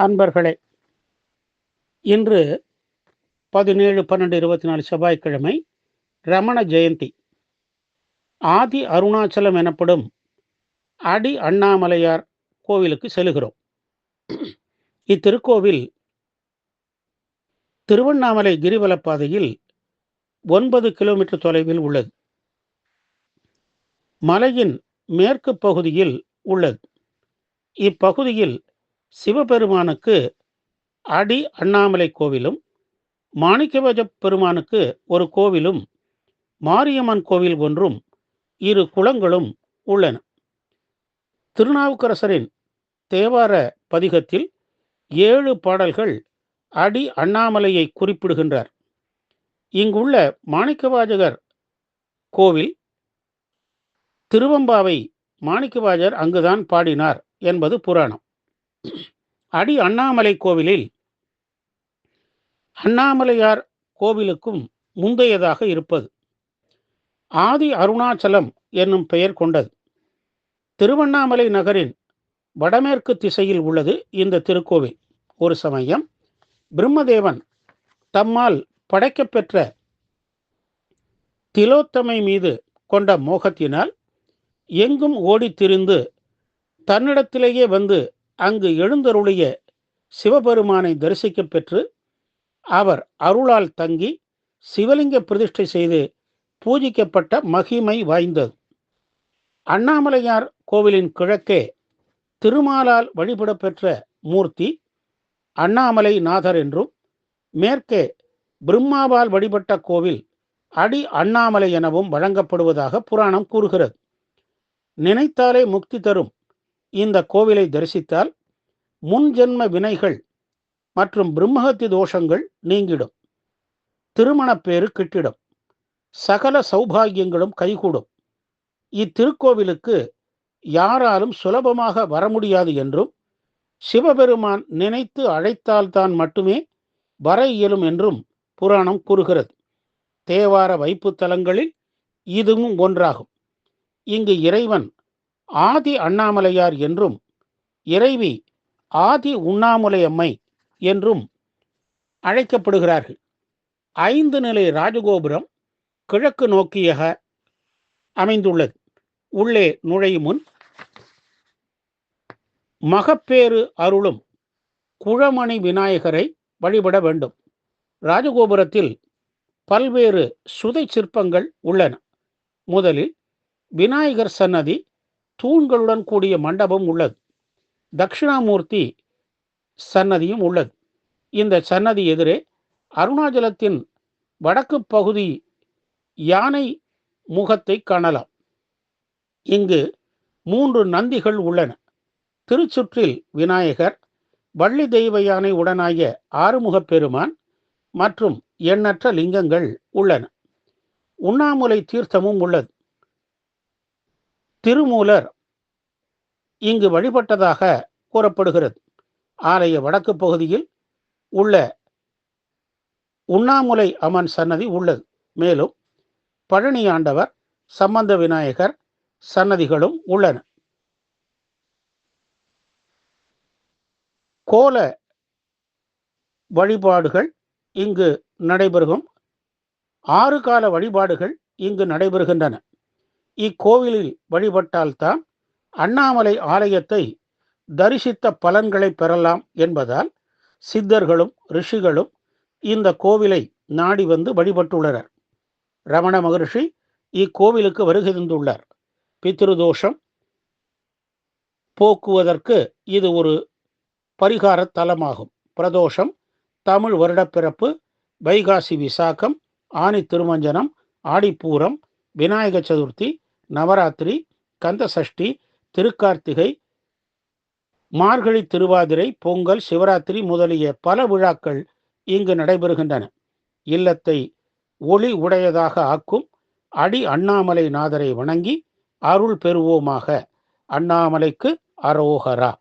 அன்பர்களே இன்று பதினேழு பன்னெண்டு இருபத்தி நாலு செவ்வாய்க்கிழமை ரமண ஜெயந்தி. ஆதி அருணாச்சலம் எனப்படும் அடி அண்ணாமலையார் கோவிலுக்கு செல்கிறோம். இத்திருக்கோவில் திருவண்ணாமலை கிரிவலப்பாதையில் ஒன்பது கிலோமீட்டர் தொலைவில் உள்ளது. மலையின் மேற்கு பகுதியில் உள்ளது. இப்பகுதியில் சிவபெருமானுக்கு அடி அண்ணாமலை கோவிலும் மாணிக்கவஜ பெருமானுக்கு ஒரு கோவிலும் மாரியம்மன் கோவில் ஒன்றும் இரு குளங்களும் உள்ளன. திருநாவுக்கரசரின் தேவார பதிகத்தில் ஏழு பாடல்கள் அடி அண்ணாமலையை குறிப்பிடுகின்றார். இங்குள்ள மாணிக்கவாஜகர் கோவில் திருவம்பாவை மாணிக்கவாஜர் அங்குதான் பாடினார் என்பது புராணம். அடி அண்ணாமலை கோவிலில் அண்ணாமலையார் கோவிலுக்கும் முந்தையதாக இருப்பது. ஆதி அருணாச்சலம் என்னும் பெயர் கொண்டது. திருவண்ணாமலை நகரின் வடமேற்கு திசையில் உள்ளது இந்த திருக்கோவில். ஒரு சமயம் பிரம்மதேவன் தம்மால் படைக்கப்பெற்ற திலோத்தமை மீது கொண்ட மோகத்தினால் எங்கும் ஓடித் திரிந்து தன்னிடத்திலேயே வந்து அங்கு எழுந்தருளிய சிவபெருமானை தரிசிக்கப் பெற்று அவர் அருளால் தங்கி சிவலிங்க பிரதிஷ்டை செய்து பூஜிக்கப்பட்ட மகிமை வாய்ந்தது. அண்ணாமலையார் கோவிலின் கிழக்கே திருமாலால் வழிபடப்பெற்ற மூர்த்தி அண்ணாமலை நாதர் என்றும் மேற்கே பிரம்மாவால் வழிபட்ட கோவில் அடி அண்ணாமலை எனவும் வழங்கப்படுவதாக புராணம் கூறுகிறது. நினைத்தாலே முக்தி தரும் இந்த கோவிலை தரிசித்தால் முன் ஜென்ம வினைகள் மற்றும் பிரம்மஹத்தி தோஷங்கள் நீங்கிடும். திருமணப்பேறு கிட்டிடும். சகல சௌபாகியங்களும் கைகூடும். இத்திருக்கோவிலுக்கு யாராலும் சுலபமாக வர முடியாது என்றும் சிவபெருமான் நினைத்து அழைத்தால்தான் மட்டுமே வர இயலும் என்றும் புராணம் கூறுகிறது. தேவார வைப்பு தலங்களில் இதுவும் ஒன்றாகும். இங்கு இறைவன் ஆதி அண்ணாமலையார் என்றும் இறைவி ஆதி உண்ணாமுலையம்மை என்றும் அழைக்கப்படுகிறார்கள். ஐந்து நிலை ராஜகோபுரம் கிழக்கு நோக்கியாக அமைந்துள்ளது. உள்ளே நுழையும் முன் மகப்பேறு அருளும் குழமணி விநாயகரை வழிபட வேண்டும். ராஜகோபுரத்தில் பல்வேறு சுதை சிற்பங்கள் உள்ளன. முதலில் விநாயகர் சன்னதி தூண்களுடன் கூடிய மண்டபம் உள்ளது. தட்சிணாமூர்த்தி சன்னதியும் உள்ளது. இந்த சன்னதி எதிரே அருணாச்சலத்தின் வடக்கு பகுதி யானை முகத்தை காணலாம். இங்கு மூன்று நந்திகள் உள்ளன. திருச்சுற்றில் விநாயகர் வள்ளி தெய்வ யானை உடனாகிய ஆறுமுகப் பெருமான் மற்றும் எண்ணற்ற லிங்கங்கள் உள்ளன. உண்ணாமுலை தீர்த்தமும் உள்ளது. திருமூலர் இங்கு வழிபட்டதாக கூறப்படுகிறது. ஆலய வடக்கு பகுதியில் உள்ள உண்ணாமுலை அம்மன் சன்னதி உள்ளது. மேலும் பழனி ஆண்டவர் சம்பந்த விநாயகர் சன்னதிகளும் உள்ளன. கோல வழிபாடுகள் இங்கு நடைபெறும். ஆறு கால வழிபாடுகள் இங்கு நடைபெறுகின்றன. இக்கோவிலில் வழிபட்டால்தான் அண்ணாமலை ஆலயத்தை தரிசித்த பலன்களை பெறலாம் என்பதால் சித்தர்களும் ரிஷிகளும் இந்த கோவிலை நாடி வந்து வழிபட்டுள்ளனர். ரமண மகரிஷி இக்கோவிலுக்கு வருகை தந்துள்ளார். பித்ருதோஷம் போக்குவதற்கு இது ஒரு பரிகார தலமாகும். பிரதோஷம் தமிழ் வருடப்பிறப்பு வைகாசி விசாகம் ஆனி திருமஞ்சனம் ஆடிப்பூரம் விநாயக சதுர்த்தி நவராத்திரி கந்த சஷ்டி திருக்கார்த்திகை மார்கழி திருவாதிரை பொங்கல் சிவராத்திரி முதலிய பல விழாக்கள் இங்கு நடைபெறுகின்றன. இல்லத்தை ஒளி உடையதாக ஆக்கும் அடி அண்ணாமலை நாதரை வணங்கி அருள் பெறுவோமாக அண்ணாமலைக்கு அரோகரா.